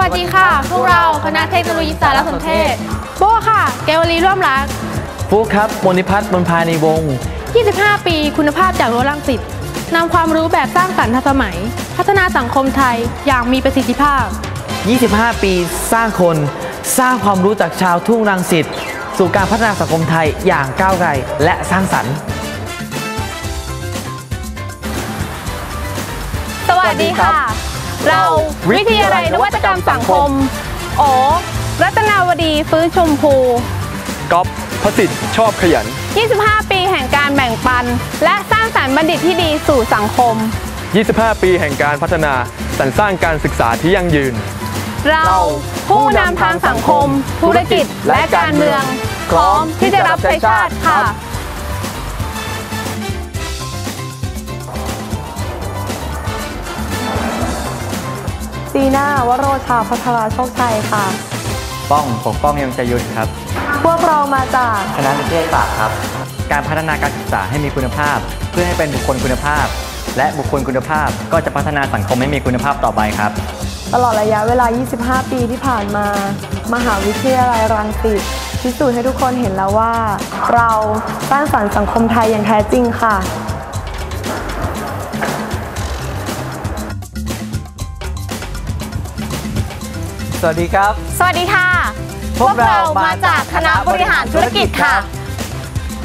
วัสดีค่ะ พวกเราคณะเทคโนโลยีสารสนเทศ โบ้ค่ะ เกวลีร่วมรักฟุกครับมนิพัฒน์มนพานีวงศ์25 ปีคุณภาพจากรั้วรังสิตนำความรู้แบบสร้างสรรค์ทันสมัย พัฒนาสังคมไทยอย่างมีประสิทธิภาพ 25 ปีสร้างคนสร้างความรู้จากชาวทุ่งรังสิตสู่การพัฒนาสังคมไทยอย่างก้าวไกลและสร้างสรรค์ สวัสดีค่ะ เราวิทยาลัยนวัตกรรมสังคม โอ รัตนาวดีฟื้นชมพูก๊อฟพสิทธิ์ชอบขยัน 25 ปีแห่งการแบ่งปัน และสร้างสรรค์บัณฑิตที่ดีสู่สังคม 25 ปีแห่งการพัฒนาสรรสร้างการศึกษาที่ยั่งยืน เราผู้นำทางสังคม ธุรกิจและการเมืองพร้อมที่จะรับใช้ชาติค่ะ ซีน่าวโรชาพัทราโชคชัยค่ะ ป้องปกป้องยงใจยุทธครับ พวกเรามาจากคณะนิเทศศาสตร์ครับ การพัฒนาการศึกษาให้มีคุณภาพ เพื่อให้เป็นบุคคลคุณภาพ และบุคคลคุณภาพก็จะพัฒนาสังคมให้มีคุณภาพต่อไปครับ ตลอดระยะเวลา 25 ปีที่ผ่านมา มหาวิทยาลัยรังสิตพิสูจน์ให้ทุกคนเห็นแล้วว่า เราสร้างสรรค์สังคมไทยอย่างแท้จริงค่ะ วัสดีครับ สวัสดีค่ะ พวกเรามาจากคณะบริหารธุรกิจค่ะ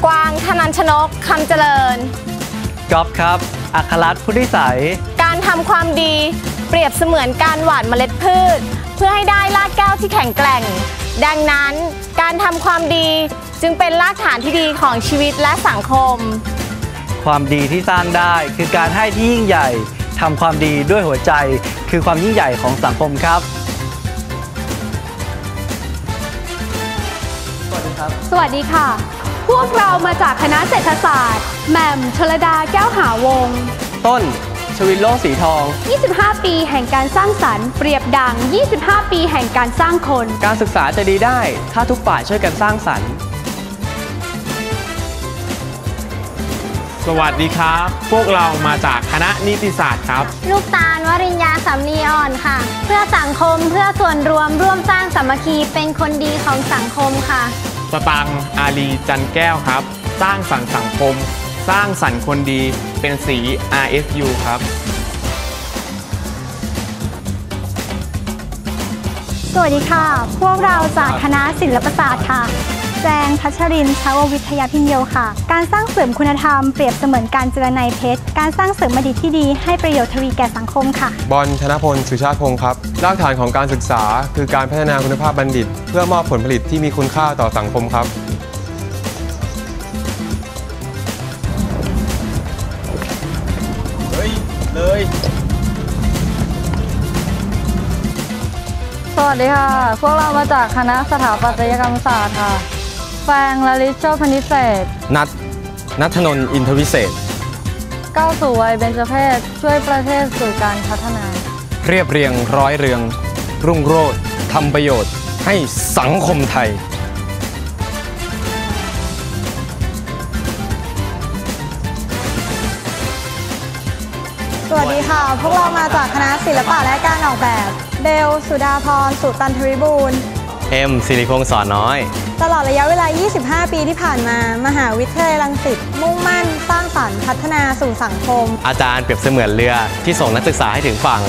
กวางธนันชนกคำเจริญก๊อฟครับ อัครรัตน์พุทธิสัยการทำความดีเปรียบเสมือนการหว่านเมล็ดพืช เพื่อให้ได้รากแก้วที่แข็งแกร่ง ดังนั้นการทำความดีจึงเป็นรากฐานที่ดีของชีวิตและสังคม ความดีที่สร้างได้คือการให้ที่ยิ่งใหญ่ทำความดีด้วยหัวใจ คือความยิ่งใหญ่ของสังคมครับ สวัสดีค่ะ พวกเรามาจากคณะเศรษฐศาสตร์ แหม่มชลดาแก้วหาวงศ์ต้น ชวินโลกสีทอง 25 ปีแห่งการสร้างสรรค์เปรียบดัง 25 ปีแห่งการสร้างคน การศึกษาจะดีได้ ถ้าทุกฝ่ายช่วยกันสร้างสรรค์ สวัสดีครับ พวกเรามาจากคณะนิติศาสตร์ครับ ลูกตาลวริญญาสำนีอ่อนค่ะ เพื่อสังคมเพื่อส่วนรวมร่วมสร้างสามัคคีเป็นคนดีของสังคมค่ะ สตังอาลีจันแก้วครับ สร้างสรรค์สังคม สร้างสรรค์คนดีเป็นสี RSU ครับ สวัสดีค่ะ พวกเราจากคณะศิลปศาสตร์ค่ะ แจงพัชรินทร์ชาววิทยาพิญโยค่ะ การสร้างเสริมคุณธรรมเปรียบเสมือนการเจรไนเพชร การสร้างเสริมบัณฑิตที่ดีให้ประโยชน์ทวีแก่สังคมค่ะ บอลธนพลสุชาติพงศ์ครับ รากฐานของการศึกษา คือการพัฒนาคุณภาพบัณฑิต เพื่อมอบผลผลิตที่มีคุณค่าต่อสังคมครับเฮ้ยเลยสวัสดีค่ะ พวกเรามาจากคณะสถาปัตยกรรมศาสตร์ค่ะ แฟงลลิชโชพนิเศษนัทนัทนนท์อินทวิเศษก้าวสู่วัยเบญจเพศช่วยประเทศสู่การพัฒนา เรียบเรียงร้อยเรือง รุ่งโรจน์ทำประโยชน์ให้สังคมไทยสวัสดีค่ะ พวกเรามาจากคณะศิลปะและการออกแบบ เบล สุดาพร สุตันทริบูล เอ็มสิริพงศ์สอนน้อย ตลอดระยะเวลา 25 ปีที่ผ่านมา มหาวิทยาลัยรังสิต มุ่งมั่น สร้างสรรค์พัฒนาสู่สังคม อาจารย์เปรียบเสมือนเรือที่ส่งนักศึกษาให้ถึงฝั่ง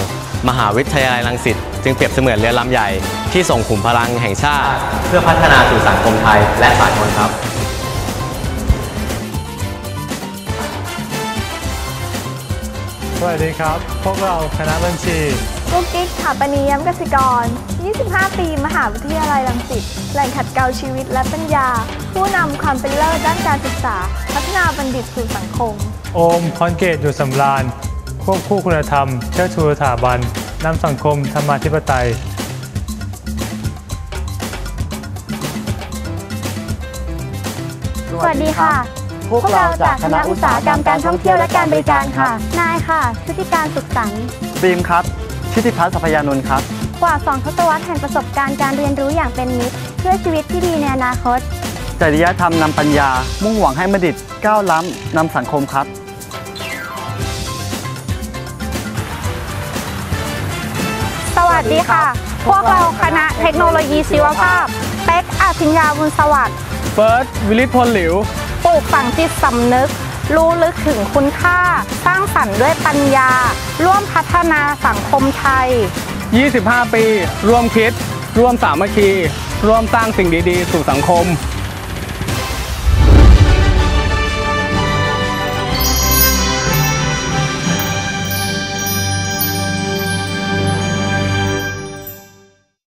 มหาวิทยาลัยรังสิตจึงเปรียบเสมือนเรือลำใหญ่ที่ส่งขุมพลังแห่งชาติ เพื่อพัฒนาสู่สังคมไทยและสากลครับสวัสดีครับ พวกเราคณะบัญชี กุ๊กกิ๊กถาปนียมกสิกร 25 ปี มหาวิทยาลัยรังสิต แหล่งขัดเกลาชีวิตและปัญญา ผู้นำความเป็นเลิศด้านการศึกษา พัฒนาบัณฑิตสู่สังคม โอมคอนเกตอยู่สำราญ ควบคู่คุณธรรม เชิดชูสถาบันนำสังคมธรรมาธิปไตยสวัสดีค่ะ พวกเราจากคณะอุตสาหกรรมการท่องเที่ยวและการบริการค่ะ นายค่ะชุติการสุขสันต์บีมครับ ชิติพัฒน์สัพยานนท์ครับ กว่า 2 ทศวรรษแห่งประสบการณ์การเรียนรู้อย่างเป็นมิตร เพื่อชีวิตที่ดีในอนาคต จริยธรรมนำปัญญา มุ่งหวังให้บัณฑิตก้าวล้ำนำสังคมครับสวัสดีค่ะ พวกเราคณะเทคโนโลยีชีวภาพ เป็กอาชิญญาบุญสวัสดิ์เฟิร์สวิลิตพลหลิว ปลูกฝังจิตสำนึก รู้ลึกถึงคุณค่า สร้างสรรค์ด้วยปัญญา ร่วมพัฒนาสังคมไทย 25 ปี ร่วมคิด ร่วมสามัคคี ร่วมสร้างสิ่งดี ๆ สู่สังคม